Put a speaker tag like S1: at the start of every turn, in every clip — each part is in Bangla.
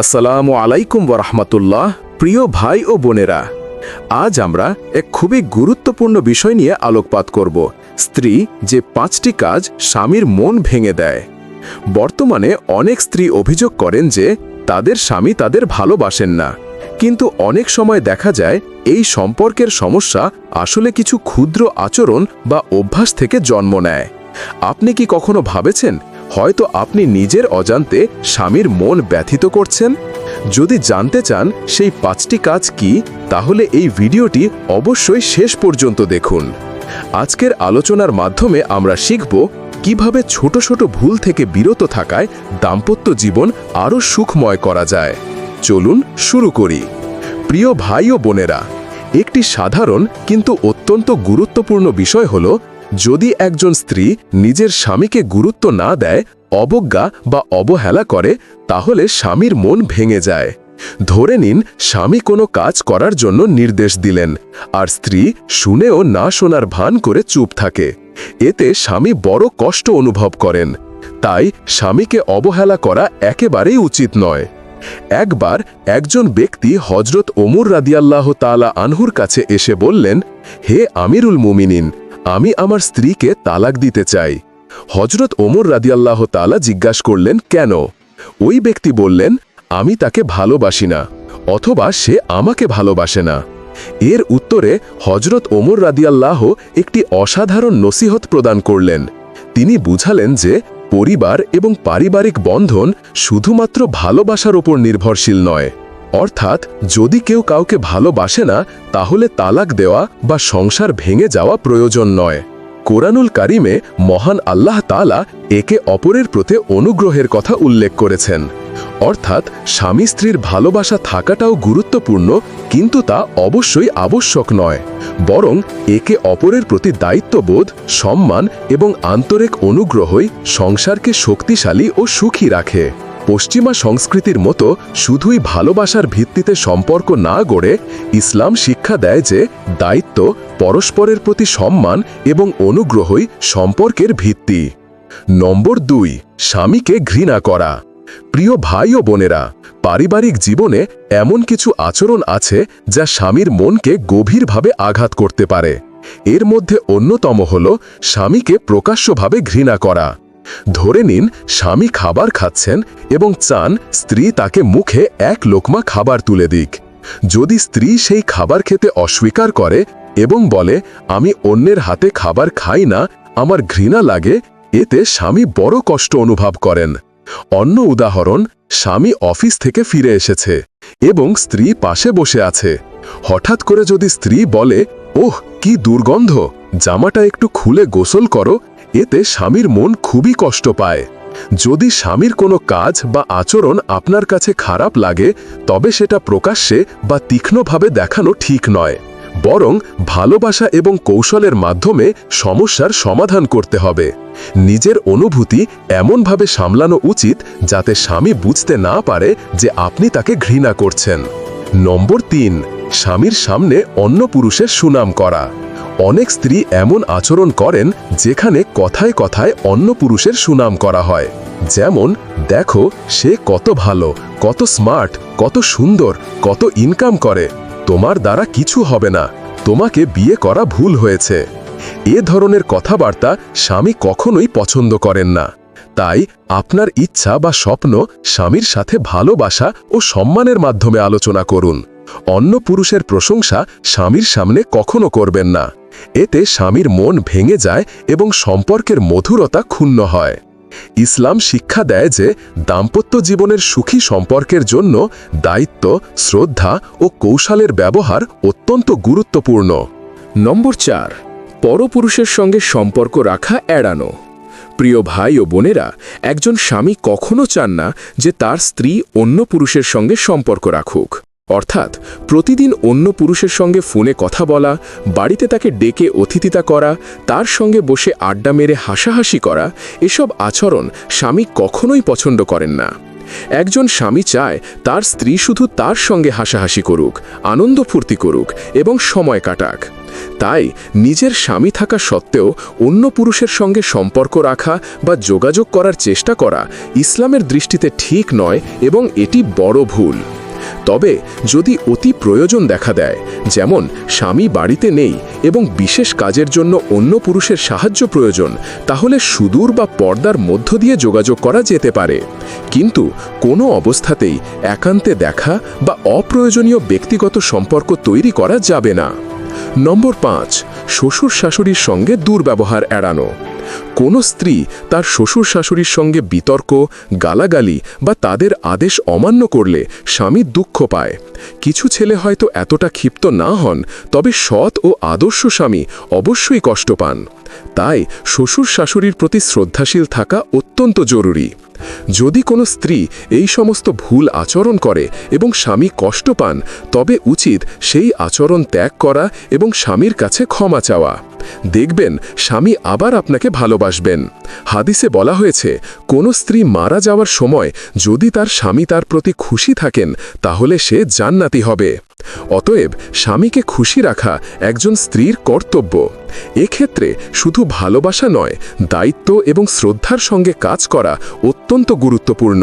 S1: আসসালামু আলাইকুম ওরহমতুল্লাহ প্রিয় ভাই ও বোনেরা। আজ আমরা এক খুবই গুরুত্বপূর্ণ বিষয় নিয়ে আলোকপাত করব। স্ত্রী যে পাঁচটি কাজ স্বামীর মন ভেঙে দেয়। বর্তমানে অনেক স্ত্রী অভিযোগ করেন যে তাদের স্বামী তাদের ভালোবাসেন না। কিন্তু অনেক সময় দেখা যায় এই সম্পর্কের সমস্যা আসলে কিছু ক্ষুদ্র আচরণ বা অভ্যাস থেকে জন্ম নেয়। আপনি কি কখনো ভাবেছেন হয়তো আপনি নিজের অজান্তে স্বামীর মন ব্যথিত করছেন? যদি জানতে চান সেই পাঁচটি কাজ কি, তাহলে এই ভিডিওটি অবশ্যই শেষ পর্যন্ত দেখুন। আজকের আলোচনার মাধ্যমে আমরা শিখব কীভাবে ছোট ছোট ভুল থেকে বিরত থাকায় দাম্পত্য জীবন আরও সুখময় করা যায়। চলুন শুরু করি। প্রিয় ভাই ও বোনেরা, একটি সাধারণ কিন্তু অত্যন্ত গুরুত্বপূর্ণ বিষয় হল যদি একজন স্ত্রী নিজের স্বামীকে গুরুত্ব না দেয়, অবজ্ঞা বা অবহেলা করে, তাহলে স্বামীর মন ভেঙে যায়। ধরে নিন, স্বামী কোনো কাজ করার জন্য নির্দেশ দিলেন, আর স্ত্রী শুনেও না শোনার ভান করে চুপ থাকে। এতে স্বামী বড় কষ্ট অনুভব করেন। তাই স্বামীকে অবহেলা করা একেবারেই উচিত নয়। একবার একজন ব্যক্তি হজরত ওমর রাদিয়াল্লাহ তালা আনহুর কাছে এসে বললেন, হে আমিরুল মুমিনিন আমি আমার স্ত্রীকে তালাক দিতে চাই। হজরত ওমর রাদিয়াল্লাহ তালা জিজ্ঞাসা করলেন, কেন? ওই ব্যক্তি বললেন, আমি তাকে ভালোবাসি না, অথবা সে আমাকে ভালোবাসে না। এর উত্তরে হজরত ওমর রাদিয়াল্লাহ একটি অসাধারণ নসিহত প্রদান করলেন। তিনি বুঝালেন যে, পরিবার এবং পারিবারিক বন্ধন শুধুমাত্র ভালোবাসার ওপর নির্ভরশীল নয়। অর্থাৎ, যদি কেউ কাউকে ভালোবাসে না, তাহলে তালাক দেওয়া বা সংসার ভেঙে যাওয়া প্রয়োজন নয়। কোরআনুল কারিমে মহান আল্লাহ তালা একে অপরের প্রতি অনুগ্রহের কথা উল্লেখ করেছেন। অর্থাৎ, স্বামী স্ত্রীর ভালোবাসা থাকাটাও গুরুত্বপূর্ণ, কিন্তু তা অবশ্যই আবশ্যক নয়। বরং, একে অপরের প্রতি দায়িত্ববোধ, সম্মান এবং আন্তরিক অনুগ্রহই সংসারকে শক্তিশালী ও সুখী রাখে। পশ্চিমা সংস্কৃতির মতো শুধুই ভালোবাসার ভিত্তিতে সম্পর্ক না গড়ে ইসলাম শিক্ষা দেয় যে দায়িত্ব পরস্পরের প্রতি সম্মান এবং অনুগ্রহই সম্পর্কের ভিত্তি। নম্বর দুই, স্বামীকে ঘৃণা করা। প্রিয় ভাই ও বোনেরা, পারিবারিক জীবনে এমন কিছু আচরণ আছে যা স্বামীর মনকে গভীরভাবে আঘাত করতে পারে। এর মধ্যে অন্যতম হল স্বামীকে প্রকাশ্যভাবে ঘৃণা করা। ধরে নিন, স্বামী খাবার খাচ্ছেন এবং চান স্ত্রী তাকে মুখে এক লোকমা খাবার তুলে দিক। যদি স্ত্রী সেই খাবার খেতে অস্বীকার করে এবং বলে, আমি অন্যের হাতে খাবার খাই না, আমার ঘৃণা লাগে এতে স্বামী বড় কষ্ট অনুভব করেন। অন্য উদাহরণ, স্বামী অফিস থেকে ফিরে এসেছে এবং স্ত্রী পাশে বসে আছে। হঠাৎ করে যদি স্ত্রী বলে, ওহ, কি দুর্গন্ধ, জামাটা একটু খুলে গোসল করো এতে স্বামীর মন খুবই কষ্ট পায়। যদি স্বামীর কোনো কাজ বা আচরণ আপনার কাছে খারাপ লাগে, তবে সেটা প্রকাশ্যে বা তীক্ষ্ণভাবে দেখানো ঠিক নয়। বরং ভালোবাসা এবং কৌশলের মাধ্যমে সমস্যার সমাধান করতে হবে। নিজের অনুভূতি এমনভাবে সামলানো উচিত যাতে স্বামী বুঝতে না পারে যে আপনি তাকে ঘৃণা করছেন। নম্বর তিন, স্বামীর সামনে অন্য পুরুষের সুনাম করা। অনেক স্ত্রী এমন আচরণ করেন যেখানে কথায় কথায় অন্য পুরুষের সুনাম করা হয়। যেমন, দেখো, সে কত ভালো, কত স্মার্ট কত সুন্দর, কত ইনকাম করে। তোমার দ্বারা কিছু হবে না, তোমাকে বিয়ে করা ভুল হয়েছে। এ ধরনের কথাবার্তা স্বামী কখনোই পছন্দ করেন না। তাই, আপনার ইচ্ছা বা স্বপ্ন স্বামীর সাথে ভালোবাসা ও সম্মানের মাধ্যমে আলোচনা করুন। অন্য পুরুষের প্রশংসা স্বামীর সামনে কখনো করবেন না। এতে স্বামীর মন ভেঙে যায় এবং সম্পর্কের মধুরতা ক্ষুণ্ণ হয়। ইসলাম শিক্ষা দেয় যে দাম্পত্য জীবনের সুখী সম্পর্কের জন্য দায়িত্ব, শ্রদ্ধা ও কৌশলের ব্যবহার অত্যন্ত গুরুত্বপূর্ণ। নম্বর চার, পরপুরুষের সঙ্গে সম্পর্ক রাখা এড়ানো। প্রিয় ভাই ও বোনেরা, একজন স্বামী কখনো চান না যে তার স্ত্রী অন্য পুরুষের সঙ্গে সম্পর্ক রাখুক। অর্থাৎ প্রতিদিন অন্য পুরুষের সঙ্গে ফোনে কথা বলা, বাড়িতে তাকে ডেকে অতিথিতা করা, তার সঙ্গে বসে আড্ডা মেরে হাসাহাসি করা, এসব আচরণ স্বামী কখনোই পছন্দ করেন না। একজন স্বামী চায় তার স্ত্রী শুধু তার সঙ্গে হাসাহাসি করুক, আনন্দ ফুর্তি করুক এবং সময় কাটাক। তাই নিজের স্বামী থাকা সত্ত্বেও অন্য পুরুষের সঙ্গে সম্পর্ক রাখা বা যোগাযোগ করার চেষ্টা করা ইসলামের দৃষ্টিতে ঠিক নয় এবং এটি বড় ভুল। তবে যদি অতি প্রয়োজন দেখা দেয়, যেমন স্বামী বাড়িতে নেই এবং বিশেষ কাজের জন্য অন্য পুরুষের সাহায্য প্রয়োজন, তাহলে সুদূর বা পর্দার মধ্য দিয়ে যোগাযোগ করা যেতে পারে। কিন্তু কোনো অবস্থাতেই একান্তে দেখা বা অপ্রয়োজনীয় ব্যক্তিগত সম্পর্ক তৈরি করা যাবে না। নম্বর পাঁচ, শ্বশুর শাশুড়ির সঙ্গে দুর্ব্যবহার এড়ানো। কোনো স্ত্রী তার শ্বশুর শাশুড়ির সঙ্গে বিতর্ক, গালাগালি বা তাদের আদেশ অমান্য করলে স্বামী দুঃখ পায়। কিছু ছেলে হয়তো এতটা ক্ষিপ্ত না হন, তবে সৎ ও আদর্শ স্বামী অবশ্যই কষ্ট পান। তাই শ্বশুর শাশুড়ির প্রতি শ্রদ্ধাশীল থাকা অত্যন্ত জরুরি। যদি কোনো স্ত্রী এই সমস্ত ভুল আচরণ করে এবং স্বামী কষ্ট পান, তবে উচিত সেই আচরণ ত্যাগ করা এবং স্বামীর কাছে ক্ষমা চাওয়া। দেখবেন, স্বামী আবার আপনাকে ভালোবাসবেন। হাদিসে বলা হয়েছে, কোনো স্ত্রী মারা যাওয়ার সময় যদি তার স্বামী তার প্রতি খুশি থাকেন, তাহলে সে জান্নাতি হবে। অতএব স্বামীকে খুশি রাখা একজন স্ত্রীর কর্তব্য। এক্ষেত্রে শুধু ভালোবাসা নয়, দায়িত্ব এবং শ্রদ্ধার সঙ্গে কাজ করা অত্যন্ত গুরুত্বপূর্ণ।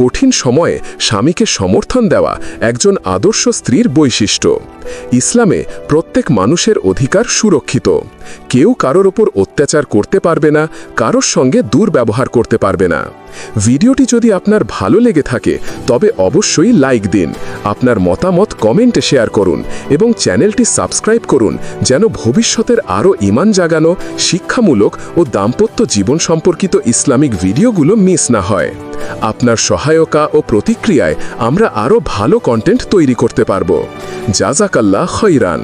S1: কঠিন সময়ে স্বামীকে সমর্থন দেওয়া একজন আদর্শ স্ত্রীর বৈশিষ্ট্য। ইসলামে প্রত্যেক মানুষের অধিকার সুরক্ষিত। কেউ কারোর ওপর অত্যাচার করতে পারবে না, কারোর সঙ্গে দুর্ব্যবহার করতে পারবে না। ভিডিওটি যদি আপনার ভালো লেগে থাকে, তবে অবশ্যই লাইক দিন, আপনার মতামত কমেন্টে শেয়ার করুন এবং চ্যানেলটি সাবস্ক্রাইব করুন যেন ভবিষ্যতের আরও ইমান জাগানো, শিক্ষামূলক ও দাম্পত্য জীবন সম্পর্কিত ইসলামিক ভিডিওগুলো মিস না হয়। আপনার সহায়তা ও প্রতিক্রিয়ায় আমরা আরও ভালো কন্টেন্ট তৈরি করতে পারব। জাজাকাল্লা খৈরান